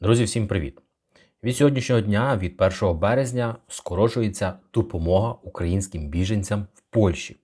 Друзі, всім привіт! Від сьогоднішнього дня, від 1 березня, скорочується допомога українським біженцям в Польщі.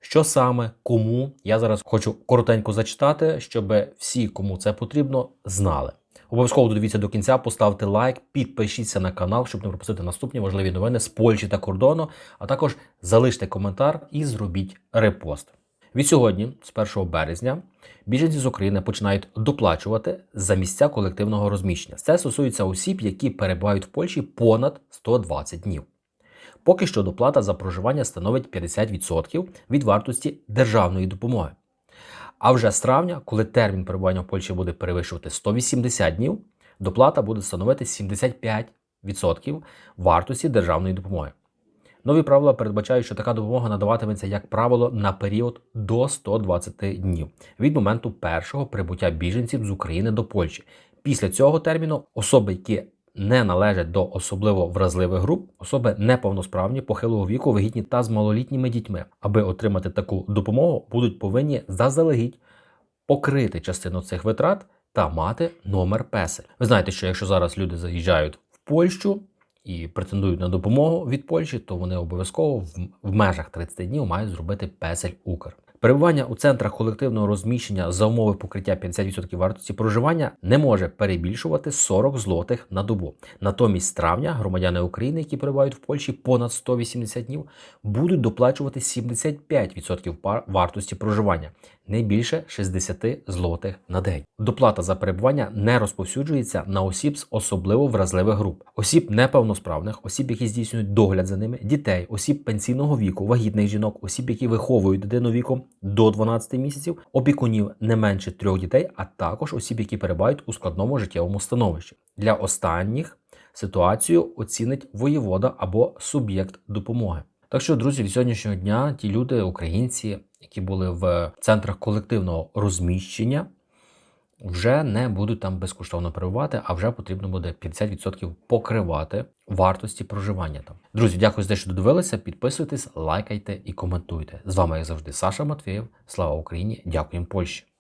Що саме, кому, я зараз хочу коротенько зачитати, щоб всі, кому це потрібно, знали. Обов'язково додивіться до кінця, поставте лайк, підпишіться на канал, щоб не пропустити наступні важливі новини з Польщі та кордону, а також залиште коментар і зробіть репост. Від сьогодні, з 1 березня, біженці з України починають доплачувати за місця колективного розміщення. Це стосується осіб, які перебувають в Польщі понад 120 днів. Поки що доплата за проживання становить 50% від вартості державної допомоги. А вже з травня, коли термін перебування в Польщі буде перевищувати 180 днів, доплата буде становити 75% вартості державної допомоги. Нові правила передбачають, що така допомога надаватиметься, як правило, на період до 120 днів від моменту першого прибуття біженців з України до Польщі. Після цього терміну особи, які не належать до особливо вразливих груп, особи неповносправні, похилого віку, вагітні та з малолітніми дітьми, аби отримати таку допомогу, будуть повинні заздалегідь покрити частину цих витрат та мати номер песель. Ви знаєте, що якщо зараз люди заїжджають в Польщу і претендують на допомогу від Польщі, то вони обов'язково в, межах 30 днів мають зробити песель Укр. Перебування у центрах колективного розміщення за умови покриття 50% вартості проживання не може перебільшувати 40 злотих на добу. Натомість з травня громадяни України, які перебувають в Польщі понад 180 днів, будуть доплачувати 75% пар- вартості проживання, не більше 60 злотих на день. Доплата за перебування не розповсюджується на осіб з особливо вразливих груп, осіб неповносправних, осіб, які здійснюють догляд за ними, дітей, осіб пенсійного віку, вагітних жінок, осіб, які виховують дитину віком до 12 місяців, опікунів не менше трьох дітей, а також осіб, які перебувають у складному життєвому становищі. Для останніх ситуацію оцінить воєвода або суб'єкт допомоги. Так що, друзі, від сьогоднішнього дня ті люди, українці, які були в центрах колективного розміщення, вже не будуть там безкоштовно перебувати, а вже потрібно буде 50% покривати вартості проживання там. Друзі, дякую за те, що додивилися. Підписуйтесь, лайкайте і коментуйте. З вами, як завжди, Саша Матвієв. Слава Україні! Дякуємо Польщі!